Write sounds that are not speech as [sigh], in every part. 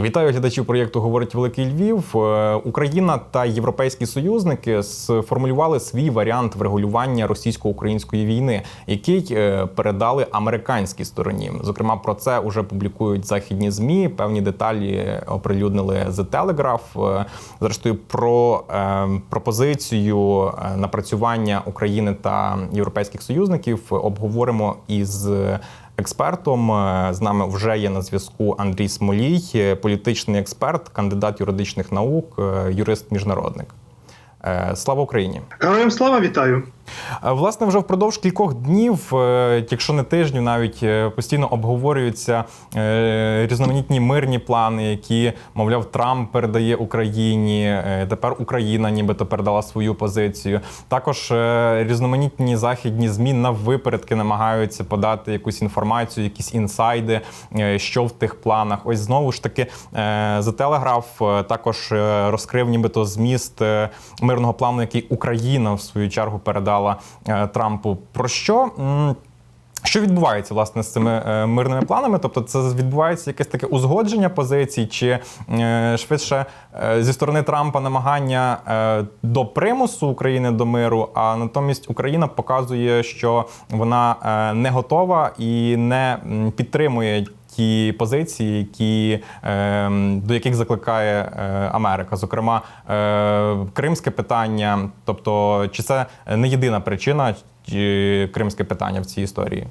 Вітаю глядачів проєкту Говорить Великий Львів. Е, Україна та європейські союзники сформулювали свій варіант врегулювання російсько-української війни, який е, передали американській стороні. Зокрема, про це вже публікують західні змі. Певні деталі оприлюднили The Telegraph. Е, Зрештою, про пропозицію напрацювання України та європейських союзників обговоримо із експертом. Е, З нами вже є на зв'язку Андрій Смолій, е, політичний експерт, кандидат юридичних наук, е, юрист-міжнародник. Слава Україні! Героям слава вітаю. Е, Власне, вже впродовж кількох днів, е, якщо не тижнів, навіть е, постійно обговорюються різноманітні мирні плани, які, мовляв, Трамп передає Україні. Тепер Україна нібито передала свою позицію. Також різноманітні західні змі на випередки намагаються подати якусь інформацію, якісь інсайди, що в тих планах. Ось знову ж таки, Telegraph е, також розкрив нібито зміст мирного плану, який Україна в свою чергу передала е, Трампу. Про що? Що відбувається власне з цими е, мирними планами? Тобто, це відбувається якесь таке узгодження позицій, чи е, швидше е, зі сторони Трампа намагання е, до примусу України до миру, а натомість Україна показує, що вона е, не готова і не підтримує. Ті позиції, які, е, до яких закликає е, Америка, зокрема е, кримське питання, тобто, чи це не єдина причина, чи кримське питання в цій історії?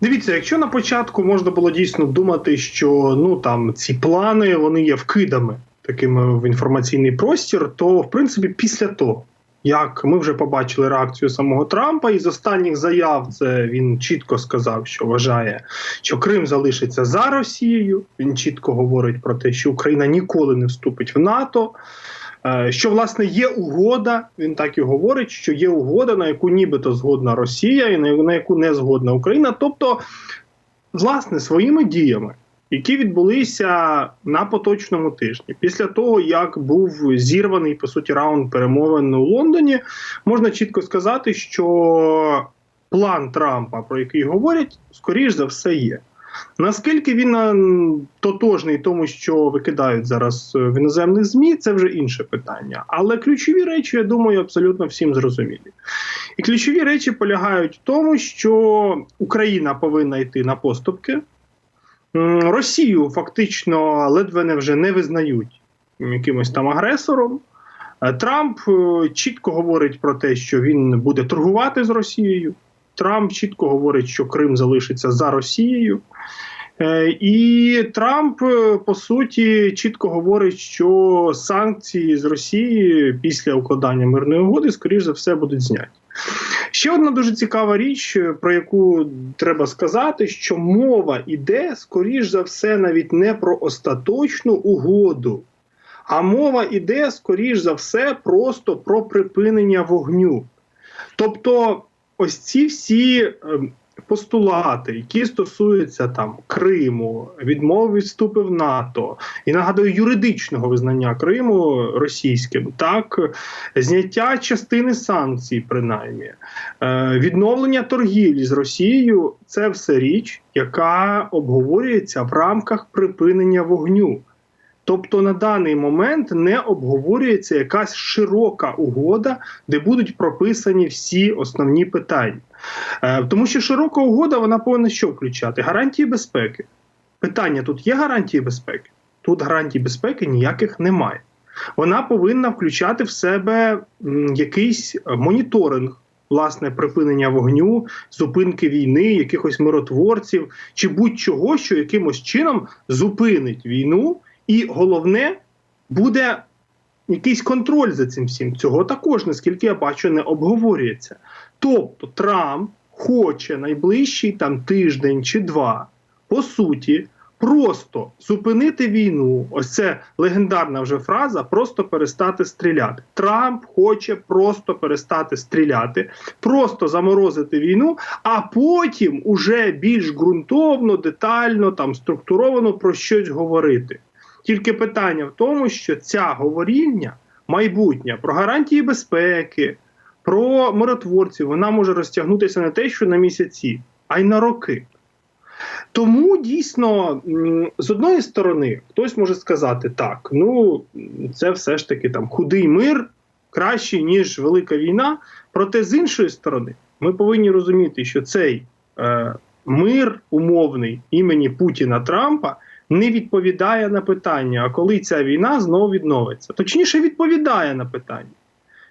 Дивіться, якщо на початку можна було дійсно думати, що ну там ці плани вони є вкидами такими в інформаційний простір, то в принципі після того. Як ми вже побачили реакцію самого Трампа, і з останніх заяв це він чітко сказав, що вважає, що Крим залишиться за Росією. Він чітко говорить про те, що Україна ніколи не вступить в НАТО. Е, Що власне є угода, він так і говорить, що є угода, на яку нібито згодна Росія, і на на яку не згодна Україна. Тобто, власне, своїми діями, які відбулися на поточному тижні, після того як був зірваний по суті раунд перемовин у Лондоні, можна чітко сказати, що план Трампа, про який говорять, скоріш за все є. Наскільки він тотожний тому, що викидають зараз е, в іноземних ЗМІ, це вже інше питання. Але ключові речі, я думаю, абсолютно всім зрозумілі. І ключові речі полягають в тому, що Україна повинна йти на поступки. Росію фактично ледве не вже не визнають якимось там агресором. Е, Трамп е, чітко говорить про те, що він буде торгувати з Росією. Трамп чітко говорить, що Крим залишиться за Росією. Е, І Трамп, по суті, чітко говорить, що санкції з Росії після укладання мирної угоди, скоріш за все, будуть зняті. Ще одна дуже цікава річ, е, про яку треба сказати, що мова йде, скоріш за все, навіть не про остаточну угоду, а мова йде, скоріш за все, просто про припинення вогню. Тобто, ось ці всі ем, постулати, які стосуються там Криму, відмови від вступу в НАТО, і нагадую, юридичного визнання Криму російським, так зняття частини санкцій, принаймні, е, відновлення торгівлі з Росією це все річ, яка обговорюється в рамках припинення вогню. Тобто на даний момент не обговорюється якась широка угода, де будуть прописані всі основні питання. Е, тому що широка угода вона повинна що включати? Гарантії безпеки. Питання: тут є гарантії безпеки? Тут гарантій безпеки ніяких немає. Вона повинна включати в себе якийсь моніторинг. Власне, припинення вогню, зупинки війни, якихось миротворців чи будь-чого, що якимось чином зупинить війну, і головне буде якийсь контроль за цим всім. Цього також, наскільки я бачу, не обговорюється. Тобто Трамп хоче найближчий там тиждень чи два, по суті, просто зупинити війну. Ось це легендарна вже фраза просто перестати стріляти. Трамп хоче просто перестати стріляти, просто заморозити війну, а потім уже більш ґрунтовно, детально, там структуровано про щось говорити. Тільки питання в тому, що ця говорільня майбутня про гарантії безпеки, про миротворців, вона може розтягнутися не те, що на місяці, а й на роки. Тому дійсно, з одної сторони, хтось може сказати, так, ну це все ж таки там худий мир кращий, ніж велика війна. Проте з іншої сторони, ми повинні розуміти, що цей е, мир умовний імені Путіна Трампа не відповідає на питання, а коли ця війна знову відновиться. Точніше, відповідає на питання.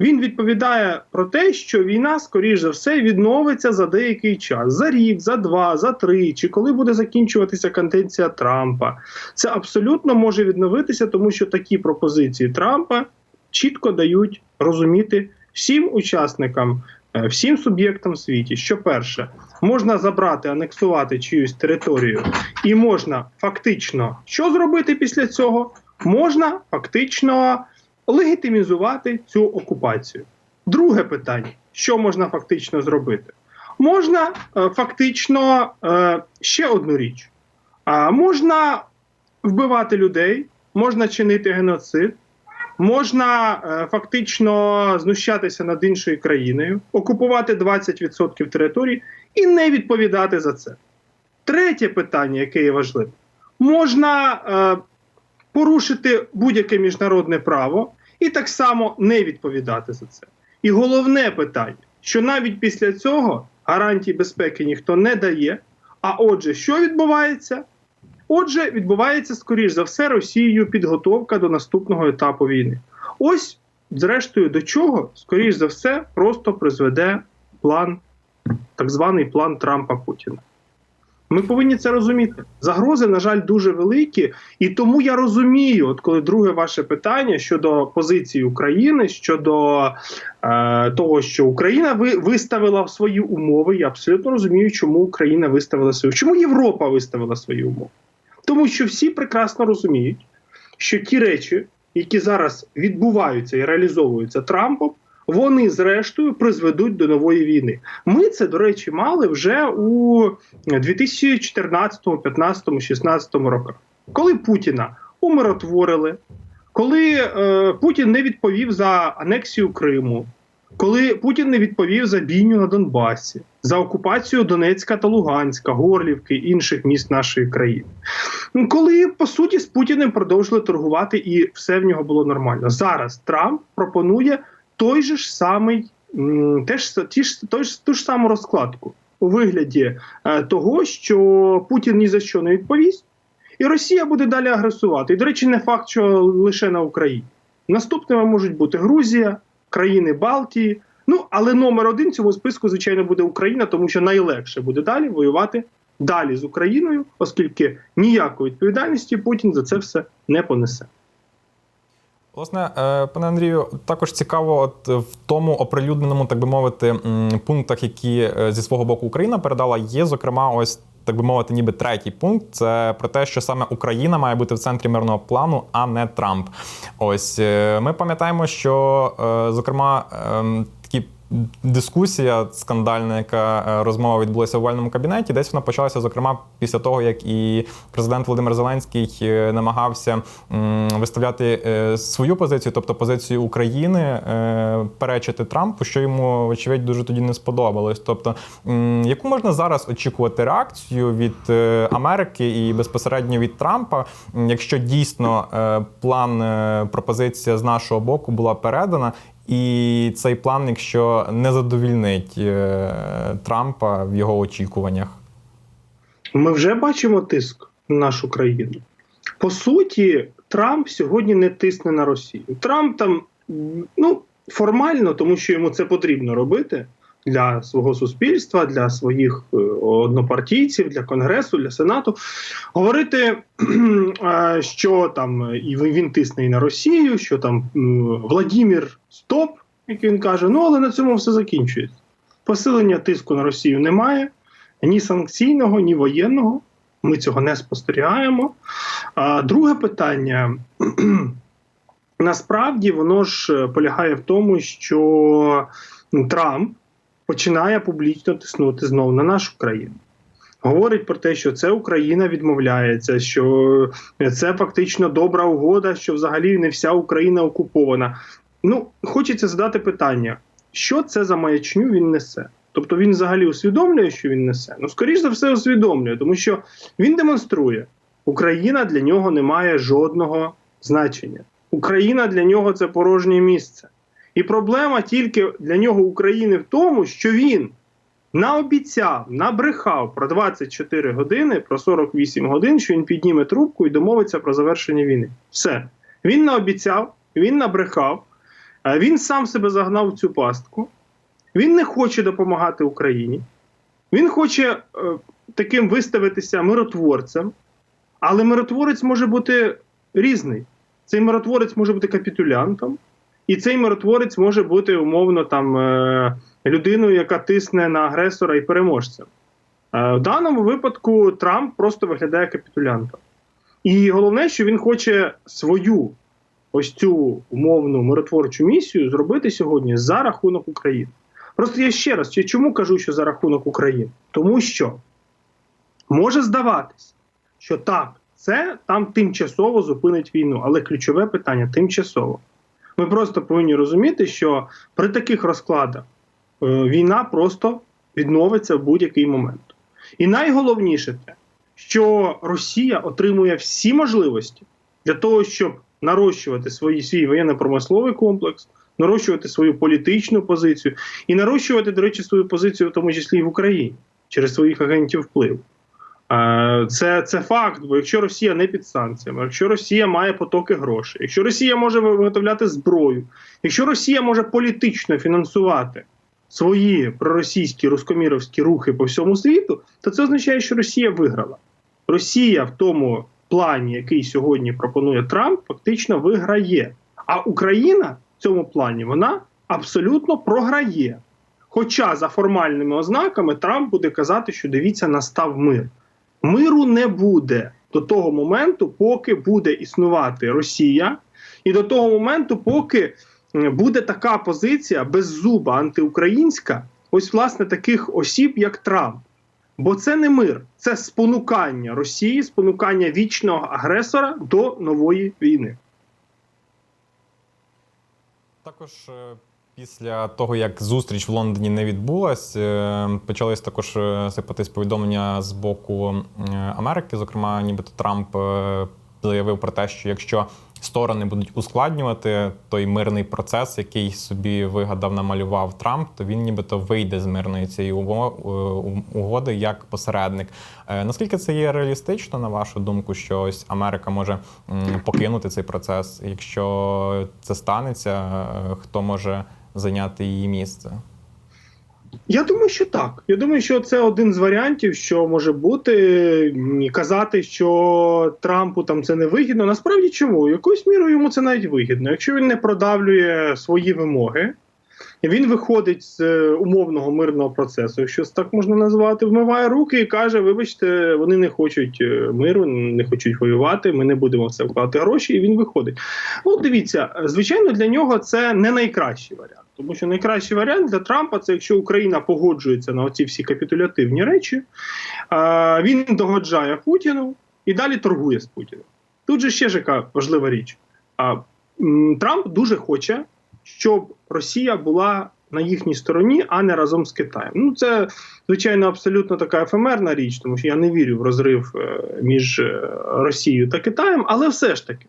Він відповідає про те, що війна, скоріш за все, відновиться за деякий час, за рік, за два, за три, чи коли буде закінчуватися каденція Трампа. Це абсолютно може відновитися, тому що такі пропозиції Трампа чітко дають розуміти всім учасникам, е, всім суб'єктам в світі, що перше, можна забрати, анексувати чиюсь територію, і можна фактично що зробити після цього? Можна фактично легітимізувати цю окупацію. Друге питання: що можна фактично зробити? Можна е, фактично е, ще одну річ. А можна вбивати людей, можна чинити геноцид, можна е, фактично знущатися над іншою країною, окупувати 20% території і не відповідати за це. Третє питання, яке є важливе, можна е, порушити будь-яке міжнародне право і так само не відповідати за це. І головне питання, що навіть після цього гарантій безпеки ніхто не дає. А отже, що відбувається? Отже, відбувається, скоріш за все, Росією підготовка до наступного етапу війни. Ось, зрештою, до чого, скоріш за все, просто призведе план, так званий план Трампа Путіна. Ми повинні це розуміти. Загрози, на жаль, дуже великі, і тому я розумію, от коли друге ваше питання щодо позиції України, щодо е, того, що Україна ви, виставила свої умови, я абсолютно розумію, чому Україна виставила свої, чому Європа виставила свої умови. Тому що всі прекрасно розуміють, що ті речі, які зараз відбуваються і реалізовуються Трампом, вони зрештою призведуть до нової війни. Ми це, до речі, мали вже у 2014, 2015, 16 роках, коли Путіна умиротворили, коли е, Путін не відповів за анексію Криму, коли Путін не відповів за бійню на Донбасі, за окупацію Донецька та Луганська, Горлівки інших міст нашої країни. Ну, Коли по суті з Путіним продовжили торгувати і все в нього було нормально. Зараз Трамп пропонує той же ж самий теж ті ж той ж ту ж саму розкладку у вигляді е, того, що Путін ні за що не відповість, і Росія буде далі агресувати. І, до речі, не факт, що лише на Україні. Наступними можуть бути Грузія, країни Балтії. Ну але номер один цього списку, звичайно, буде Україна, тому що найлегше буде далі воювати далі з Україною, оскільки ніякої відповідальності Путін за це все не понесе. Власне, е, пане Андрію, також цікаво, от в тому оприлюдненому, так би мовити, пунктах, які е, зі свого боку Україна передала, є зокрема ось. Так би мовити, ніби третій пункт це про те, що саме Україна має бути в центрі мирного плану, а не Трамп. Ось е, ми пам'ятаємо, що е, зокрема ем, дискусія скандальна, яка е, розмова відбулася в овальному кабінеті. Десь вона почалася, зокрема, після того, як і президент Володимир Зеленський е, намагався виставляти е, свою позицію, тобто позицію України, перечити Трампу, що йому, вочевидь, дуже тоді не сподобалось. Тобто, яку можна зараз очікувати реакцію від Америки і безпосередньо від Трампа, якщо дійсно план пропозиція з нашого боку була передана, і цей план, якщо не задовільнить е, Трампа в його очікуваннях. Ми вже бачимо тиск на нашу країну. По суті, Трамп сьогодні не тисне на Росію. Трамп там ну формально, тому що йому це потрібно робити для свого суспільства, для своїх е, однопартійців, для конгресу, для сенату. Говорити, е, що там і він тисне і на Росію, що там Владімір Стоп, як він каже. Ну але на цьому все закінчується. Посилення тиску на Росію немає ні санкційного, ні воєнного. Ми цього не спостерігаємо. А друге питання. [clears throat] Насправді воно ж полягає в тому, що Трамп починає публічно тиснути знову на нашу країну. Говорить про те, що це Україна відмовляється, що це фактично добра угода, що взагалі не вся Україна окупована. Ну, хочеться задати питання, що це за маячню він несе? Тобто він взагалі усвідомлює, що він несе. Ну, скоріш за все, усвідомлює, тому що він демонструє, Україна для нього не має жодного значення. Україна для нього це порожнє місце. І проблема тільки для нього України в тому, що він наобіцяв, набрехав про 24 години, про 48 годин, що він підніме трубку і домовиться про завершення війни. Все. Він наобіцяв, він набрехав, е, він сам себе загнав в цю пастку. Він не хоче допомагати Україні. Він хоче е, таким виставитися миротворцем, але миротворець може бути різний. Цей миротворець може бути капітулянтом, і цей миротворець може бути умовно там е, людиною, яка тисне на агресора і переможцем. Е, в даному випадку Трамп просто виглядає капітулянтом. І головне, що він хоче свою ось цю умовну миротворчу місію зробити сьогодні за рахунок України. Просто я ще раз, чому кажу, що за рахунок України? Тому що може здаватись, що так, це там тимчасово зупинить війну, але ключове питання тимчасово. Ми просто повинні розуміти, що при таких розкладах е, війна просто відновиться в будь-який момент. І найголовніше те, що Росія отримує всі можливості для того, щоб нарощувати свої, свій воєнно-промисловий комплекс, нарощувати свою політичну позицію і нарощувати, до речі, свою позицію, в тому числі і в Україні, через своїх агентів впливу. Е, Це, це факт, бо якщо Росія не під санкціями, якщо Росія має потоки грошей, якщо Росія може виготовляти зброю, якщо Росія може політично фінансувати свої проросійські рускоміровські рухи по всьому світу, то це означає, що Росія виграла. Росія в тому плані, який сьогодні пропонує Трамп, фактично виграє. А Україна в цьому плані вона абсолютно програє. Хоча за формальними ознаками Трамп буде казати, що дивіться, настав мир. Миру не буде до того моменту, поки буде існувати Росія, і до того моменту, поки буде така позиція беззуба антиукраїнська, ось власне таких осіб, як Трамп. Бо це не мир, це спонукання Росії, спонукання вічного агресора до нової війни. Також е, після того, як зустріч в Лондоні не відбулась, е, почались також е, сипатись повідомлення з боку е, Америки. Зокрема, нібито Трамп заявив про те, що якщо сторони будуть ускладнювати той мирний процес, який собі вигадав, намалював Трамп, то він нібито вийде з мирної цієї угоди як посередник. Наскільки це є реалістично, на вашу думку, що ось Америка може покинути цей процес? Якщо це станеться, хто може зайняти її місце? Я думаю, що так. Я думаю, що це один з варіантів, що може бути казати, що Трампу там це не вигідно. Насправді чому? Якоюсь мірою йому це навіть вигідно. Якщо він не продавлює свої вимоги, він виходить з е, умовного мирного процесу, якщо це так можна назвати, вмиває руки і каже: вибачте, вони не хочуть е, миру, не хочуть воювати. Ми не будемо в це вкладати гроші, і він виходить. Ну, дивіться, звичайно, для нього це не найкращий варіант. Тому що найкращий варіант для Трампа це якщо Україна погоджується на оці всі капітулятивні речі, він догоджає Путіну і далі торгує з Путіним. Тут же ще ж яка важлива річ. Трамп дуже хоче, щоб Росія була на їхній стороні, а не разом з Китаєм. Ну, це, звичайно, абсолютно така ефемерна річ, тому що я не вірю в розрив е, між е, Росією та Китаєм, але все ж таки.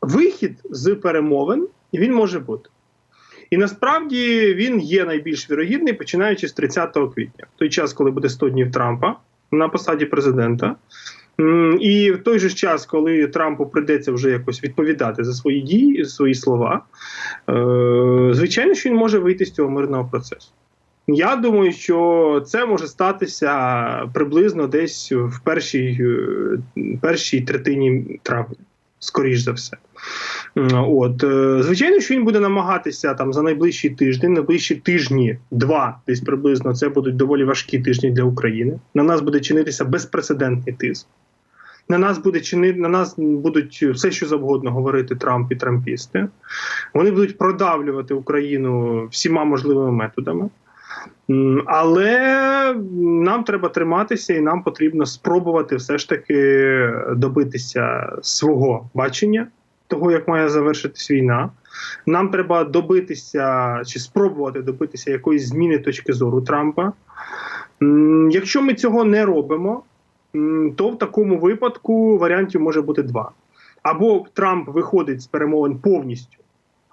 Вихід з перемовин він може бути. І насправді він є найбільш вірогідний, починаючи з 30 квітня, той час, коли буде 100 днів Трампа на посаді президента. І в той же час, коли Трампу прийдеться вже якось відповідати за свої дії, за свої слова, е, звичайно, що він може вийти з цього мирного процесу. Я думаю, що це може статися приблизно десь в першій, е, першій третині травня, скоріш за все. От е, звичайно, що він буде намагатися там за найближчий тиждень, найближчі тижні, два десь приблизно, це будуть доволі важкі тижні для України. На нас буде чинитися безпрецедентний тиск. На нас буде чини, на нас будуть все, що завгодно говорити Трамп і трампісти. Вони будуть продавлювати Україну всіма можливими методами. Але нам треба триматися, і нам потрібно спробувати все ж таки добитися свого бачення того, як має завершитись війна. Нам треба добитися чи спробувати добитися якоїсь зміни точки зору Трампа. Якщо ми цього не робимо, то в такому випадку варіантів може бути два. Або Трамп виходить з перемовин повністю,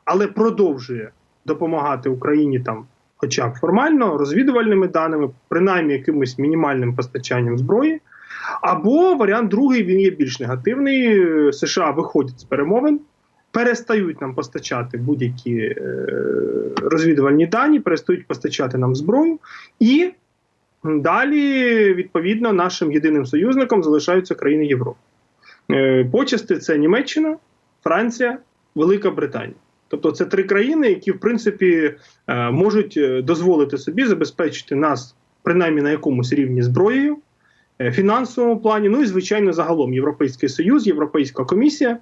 але продовжує допомагати Україні там, хоча б формально, розвідувальними даними, принаймні якимось мінімальним постачанням зброї. Або варіант другий він є більш негативний. США виходять з перемовин, перестають нам постачати будь-які е, розвідувальні дані, перестають постачати нам зброю, і далі, відповідно, нашим єдиним союзником залишаються країни Європи. Е, почасти це Німеччина, Франція, Велика Британія. Тобто це три країни, які, в принципі, е, можуть дозволити собі забезпечити нас принаймні на якомусь рівні зброєю, фінансовому плані, ну і звичайно, загалом Європейський Союз, Європейська комісія.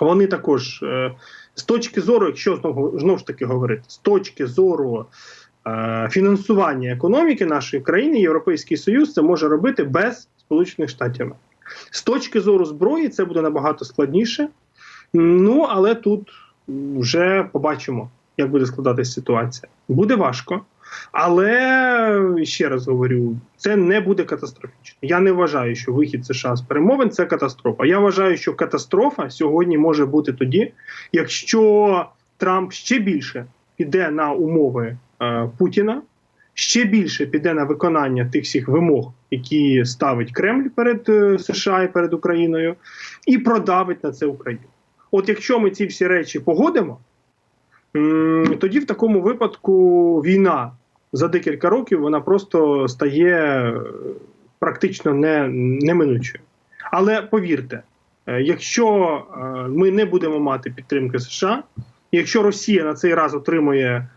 Вони також е, з точки зору, якщо знову знову ж таки говорити, з точки зору е, фінансування економіки нашої країни, Європейський Союз це може робити без Сполучених Штатів. З точки зору зброї, це буде набагато складніше. Ну але тут вже побачимо, як буде складатися ситуація. Буде важко, але ще раз говорю, це не буде катастрофічно. Я не вважаю, що вихід США з перемовин це катастрофа. Я вважаю, що катастрофа сьогодні може бути тоді, якщо Трамп ще більше піде на умови е, Путіна, ще більше піде на виконання тих всіх вимог, які ставить Кремль перед е, США і перед Україною, і продавить на це Україну. От якщо ми ці всі речі погодимо, тоді в такому випадку війна за декілька років вона просто стає е, практично не, неминучою. Але повірте, е, якщо е, ми не будемо мати підтримки США, якщо Росія на цей раз отримує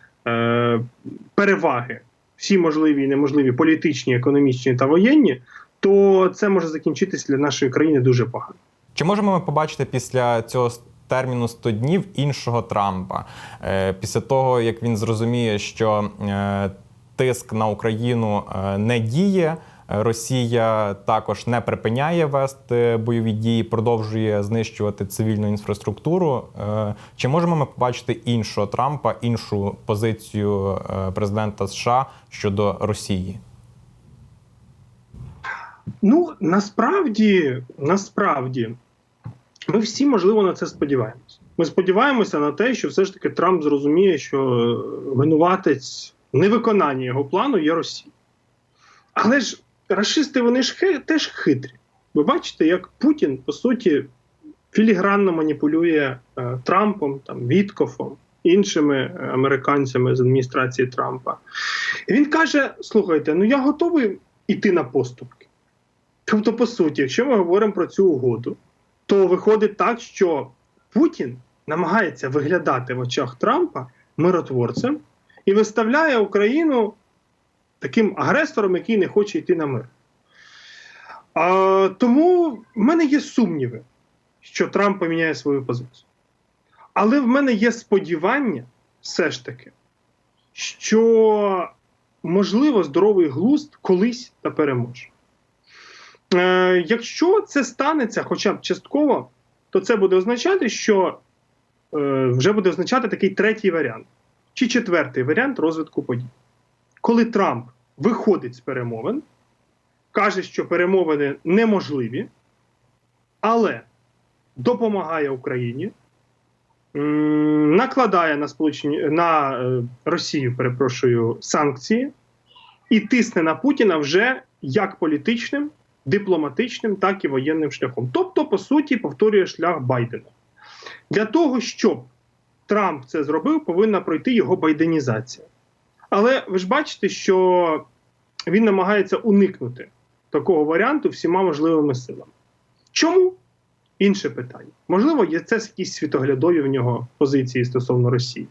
переваги, всі можливі і неможливі політичні, економічні та воєнні, то це може закінчитися для нашої країни дуже погано. Чи можемо ми побачити після цього терміну 100 днів іншого Трампа? Е, Після того, як він зрозуміє, що е, тиск на Україну е, не діє. Росія також не припиняє вести бойові дії, продовжує знищувати цивільну інфраструктуру. Чи можемо ми побачити іншого Трампа, іншу позицію президента США щодо Росії? Ну насправді, насправді, ми всі можливо на це сподіваємося. Ми сподіваємося на те, що все ж таки Трамп зрозуміє, що винуватець невиконання його плану є Росія. Але ж расисти вони ж теж хитрі. Ви бачите, як Путін, по суті, філігранно маніпулює е, Трампом, там, Віткофом, іншими е, американцями з адміністрації Трампа. І він каже: слухайте, ну я готовий іти на поступки. Тобто, по суті, якщо ми говоримо про цю угоду, то виходить так, що Путін намагається виглядати в очах Трампа миротворцем і виставляє Україну таким агресором, який не хоче йти на мир. А, тому в мене є сумніви, що Трамп поміняє свою позицію. Але в мене є сподівання, все ж таки, що можливо здоровий глузд колись та переможе. Е, якщо це станеться хоча б частково, то це буде означати, що е, вже буде означати такий третій варіант чи четвертий варіант розвитку подій. Коли Трамп виходить з перемовин, каже, що перемовини неможливі, але допомагає Україні, накладає на Сполучені на е, Росію, перепрошую, санкції і тисне на Путіна вже як політичним, дипломатичним, так і воєнним шляхом. Тобто, по суті, повторює шлях Байдена. Для того, щоб Трамп це зробив, повинна пройти його байденізація. Але ви ж бачите, що він намагається уникнути такого варіанту всіма можливими силами. Чому? Інше питання. Можливо, є це якісь світоглядові в нього позиції стосовно Росії.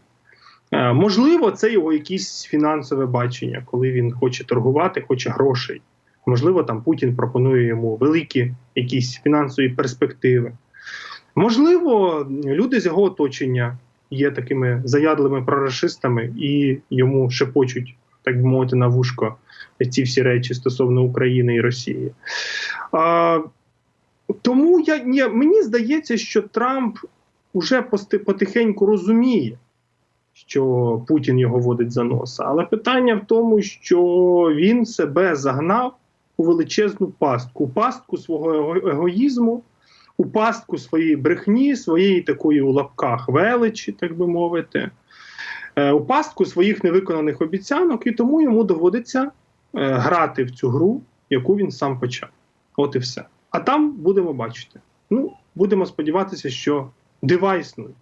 Е, можливо, це його якесь фінансове бачення, коли він хоче торгувати, хоче грошей. Можливо, там Путін пропонує йому великі якісь фінансові перспективи. Можливо, люди з його оточення є такими заядлими прорашистами і йому шепочуть, так би мовити, на вушко ці всі речі стосовно України і Росії. А, тому я ні, мені здається, що Трамп уже потихеньку розуміє, що Путін його водить за носа. Але питання в тому, що він себе загнав у величезну пастку, пастку свого егоїзму, у пастку своєї брехні, своєї такої у лапках величі, так би мовити, е, у пастку своїх невиконаних обіцянок, і тому йому доводиться е, грати в цю гру, яку він сам почав. От і все. А там будемо бачити. Ну, будемо сподіватися, що дива існують.